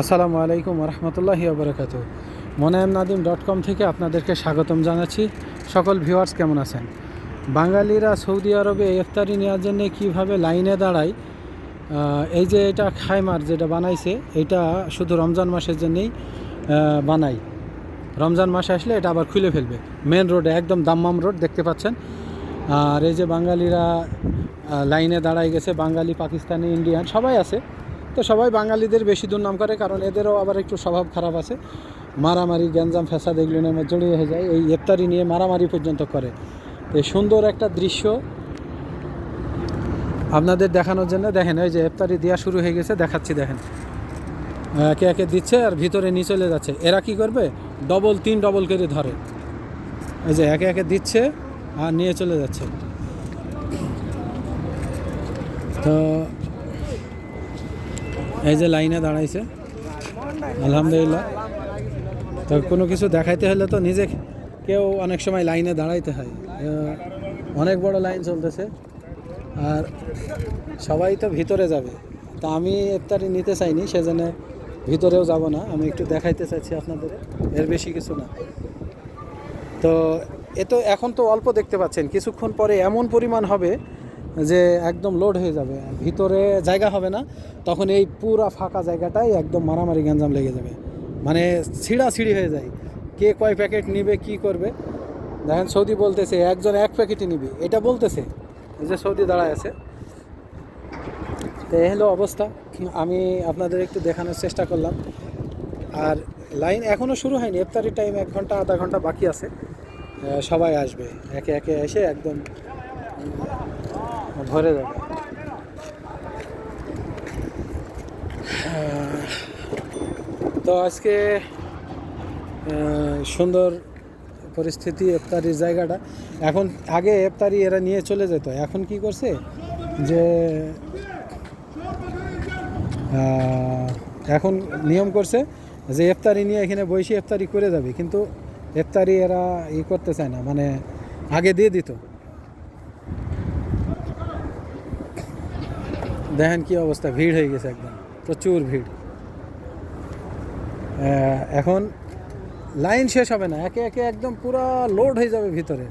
আসসালামু আলাইকুম রহমতুল্লাহি আবরাকাত মোনায়েম নাদিম ডট কম থেকে আপনাদেরকে স্বাগতম জানাচ্ছি। সকল ভিউয়ার্স কেমন আছেন? বাঙালিরা সৌদি আরবে ইফতারি নেওয়ার জন্য কীভাবে লাইনে দাঁড়ায় এই যে এটা খাইমার যেটা বানাইছে, এটা শুধু রমজান মাসের জন্যেই বানাই রমজান মাসে আসলে এটা আবার খুলে ফেলবে। মেন রোডে, একদম দাম্মাম রোড, দেখতে পাচ্ছেন? আর এই যে বাঙালিরা লাইনে দাঁড়ায় গেছে, বাঙালি, পাকিস্তানি, ইন্ডিয়ান, সবাই আছে। তো সবাই বাঙালিদের বেশি দুর্নাম করে, কারণ এদেরও আবার একটু স্বভাব খারাপ আছে। মারামারি, গ্যাঞ্জাম, ফ্যাসাদ এগুলো নিয়ে জড়িয়ে হয়ে যায়, এই ইফতারি নিয়ে মারামারি পর্যন্ত করে। এই সুন্দর একটা দৃশ্য আপনাদের দেখানোর জন্য। দেখেন ওই যে ইফতারি দেওয়া শুরু হয়ে গেছে, দেখাচ্ছি, দেখেন। একে একে দিচ্ছে আর ভিতরে নিয়ে চলে যাচ্ছে। এরা কি করবে? ডবল তিন ডবল করে ধরে। এই যে একে একে দিচ্ছে আর নিয়ে চলে যাচ্ছে। তো এই যে লাইনে দাঁড়াইছে। আলহামদুলিল্লাহ। তো কোনো কিছু দেখাইতে হলে তো নিজে কেউ অনেক সময় লাইনে দাঁড়াইতে হয়। অনেক বড় লাইন চলতেছে। আর সবাই তো ভিতরে যাবে। তা আমি ইফতারি নিতে চাইনি, সেজন্য ভিতরেও যাব না। আমি একটু দেখাইতে চাইছি আপনাদের। এর বেশি কিছু না। তো এ তো এখন তো অল্প দেখতে পাচ্ছেন। কিছুক্ষণ পরে এমন পরিমাণ হবে যে একদম লোড হয়ে যাবে, ভিতরে জায়গা হবে না, তখন এই পুরা ফাঁকা জায়গাটাই একদম মারামারি গ্যাঞ্জাম লেগে যাবে। মানে ছিঁড়া ছিঁড়ি হয়ে যায়। কে কয় প্যাকেট নিবে, কি করবে? দেখেন সৌদি বলতেছে, একজন এক প্যাকেটই নিবি। এটা বলতেছে যে সৌদি দাঁড়ায় আছে। তো এই হলো অবস্থা। আমি আপনাদের একটু দেখানোর চেষ্টা করলাম। আর লাইন এখনও শুরু হয়নি। ইফতারি টাইম এক ঘণ্টা, আধা ঘণ্টা বাকি আছে। সবাই আসবে। একে একে এসে একদম ভরে যাবে তো আজকে সুন্দর পরিস্থিতি ইফতারির জায়গাটা। এখন আগে ইফতারি এরা নিয়ে চলে যেত, এখন কি করছে যে এখন নিয়ম করছে যে ইফতারি নিয়ে এখানে বসে ইফতারি করে যাবে, কিন্তু ইফতারি এরা ই করতে চায় না মানে আগে দিয়ে দিত। দেখেন কি অবস্থা, ভিড় হয়ে গেছে একদম, প্রচুর ভিড়। এখন লাইন শেষ হবে না, একে একে একদম পুরো লোড হয়ে যাবে ভিতরে।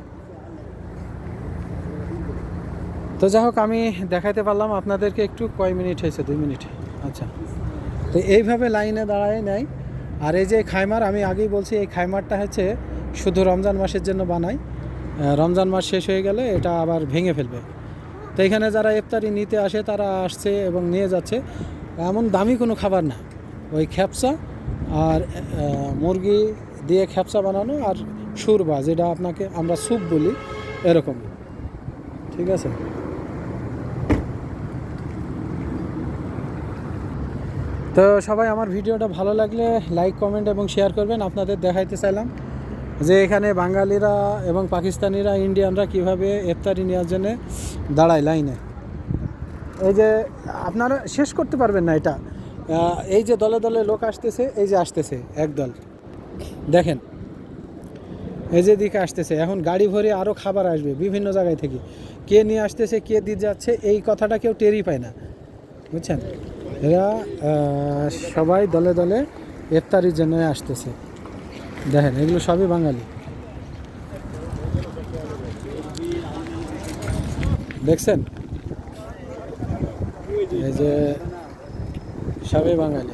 তো যাই হোক, আমি দেখাইতে পারলাম, আপনাদেরকে একটু কয় মিনিট হয়েছে, দুই মিনিট? আচ্ছা। তো এইভাবে লাইনে দাঁড়ায় নেয় আর এই যে খাইমার, আমি আগেই বলছি, এই খাইমারটা হচ্ছে শুধু রমজান মাসের জন্য বানাই রমজান মাস শেষ হয়ে গেলে এটা আবার ভেঙে ফেলবে। তো এখানে যারা ইফতারি নিতে আসে, তারা আসছে এবং নিয়ে যাচ্ছে। এমন দামি কোনো খাবার না। ওই খ্যাপসা আর মুরগি দিয়ে খ্যাপসা বানানো আর সুরবা যেটা আপনাকে আমরা স্যুপ বলি, এরকম। ঠিক আছে? তো সবাই, আমার ভিডিওটা ভালো লাগলে লাইক, কমেন্ট এবং শেয়ার করবেন। আপনাদের দেখাইতে চাইলাম যে এখানে বাঙালিরা এবং পাকিস্তানিরা, ইন্ডিয়ানরা কীভাবে ইফতারি নেওয়ার জন্য দাঁড়ায় লাইনে। এই যে আপনারা শেষ করতে পারবেন না এটা। এই যে দলে দলে লোক আসতেছে, এই যে আসতেছে একদল। দেখেন, এই যে দিকে আসতেছে। এখন গাড়ি ভরে আরও খাবার আসবে বিভিন্ন জায়গায় থেকে। কে নিয়ে আসতেছে, কে দিয়ে যাচ্ছে, এই কথাটা কেউ টেরই পায় না। বুঝছেন? এরা সবাই দলে দলে ইফতারির জন্য আসতেছে। দেখেন, এগুলো সবই বাঙালি। দেখছেন? এই যে সবে বাঙালি।